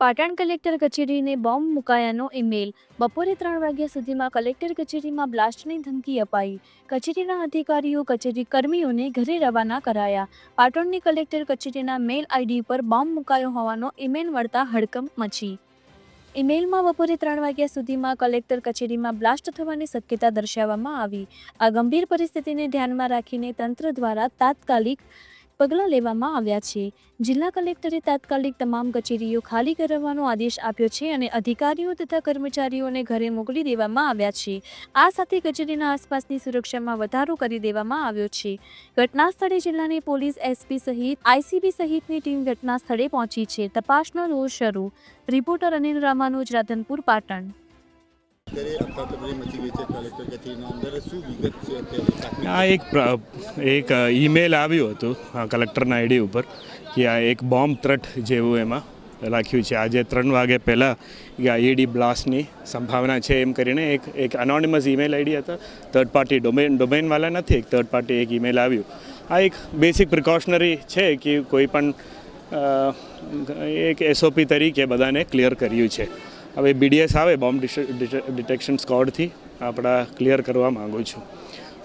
Patan collector કચેરીને bomb મુકાયાનો email. બપોરે ત્રણ વાગ્યા સુધીમાં કલેક્ટર કચેરીમાં બ્લાસ્ટની ધમકી અપાઈ. કચેરીના અધિકારીઓ, કચેરી કર્મીઓને ઘરે રવાના કરાયા. પાટણની કલેક્ટર કચેરીના મેલ આઈડી પર બોમ્બ મુકાયો હોવાનો ઈમેલ મળતા હડકંપ મચી. ઈમેલમાં બપોરે ત્રણ વાગ્યા સુધીમાં કલેક્ટર કચેરીમાં બ્લાસ્ટ થવાની શક્યતા દર્શાવવામાં આવી. આ ગંભીર પરિસ્થિતિને ધ્યાનમાં રાખીને તંત્ર દ્વારા તાત્કાલિક પગલાં લેવામાં આવ્યા છે. જિલ્લા કલેક્ટરે તાત્કાલિક તમામ કચેરીઓ ખાલી કરાવવાનો આદેશ આપ્યો છે અને અધિકારીઓ તથા કર્મચારીઓને ઘરે મોકલી દેવામાં આવ્યા છે. આ સાથે કચેરીના આસપાસની સુરક્ષામાં વધારો કરી દેવામાં આવ્યો છે. ઘટના સ્થળે જિલ્લાની પોલીસ એસપી સહિત આઈસીબી સહિતની ટીમ ઘટના સ્થળે પહોંચી છે. તપાસનો રોજ શરૂ. રિપોર્ટર અનિલ રામાનુજ, રાધનપુર, પાટણ. આ એક એક ઈમેલ આવ્યું હતું, આ કલેક્ટરના આઈડી ઉપર, કે આ એક બોમ્બ ત્રટ જેવું એમાં લખ્યું છે. આજે ત્રણ વાગે પહેલાં કે આ ઈડી બ્લાસ્ટની સંભાવના છે એમ કરીને એક એક અનોનિમસ ઈમેલ આઈડી હતા. થર્ડ પાર્ટી ડોમેન ડોમેનવાળા નથી, એક થર્ડ પાર્ટી એક ઈમેલ આવ્યું. આ એક બેસિક પ્રિકોશનરી છે કે કોઈ પણ એક એસઓપી તરીકે બધાને ક્લિયર કર્યું છે. હવે બીડીએસ આવે બોમ્બ ડિટેક્શન સ્કોડથી આપણા ક્લિયર કરવા માગું છું.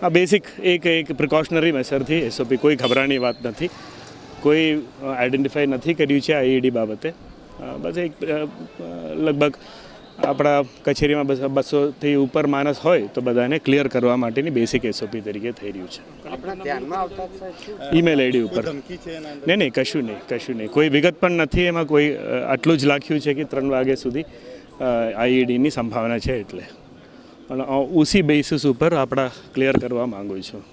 આ બેસિક એક એક પ્રિકોશનરી મેસરથી એસઓપી કોઈ ખબરાની વાત નથી. કોઈ આઈડેન્ટિફાઈ નથી કર્યું છે આઈઈડી બાબતે. બસ એક લગભગ આપણા કચેરીમાં બસ બસોથી ઉપર માણસ હોય તો બધાને ક્લિયર કરવા માટેની બેસિક એસઓપી તરીકે થઈ રહ્યું છે. ઈમેલ આઈડી ઉપર. નહીં નહીં કશું નહીં કશું નહીં. કોઈ વિગત પણ નથી એમાં કોઈ આટલું જ લખ્યું છે કે ત્રણ વાગ્યા સુધી. આઈઈડીની સંભાવના છે એટલે. અને ઉસી બેસિસ ઉપર આપણા ક્લિયર કરવા માંગુ છું.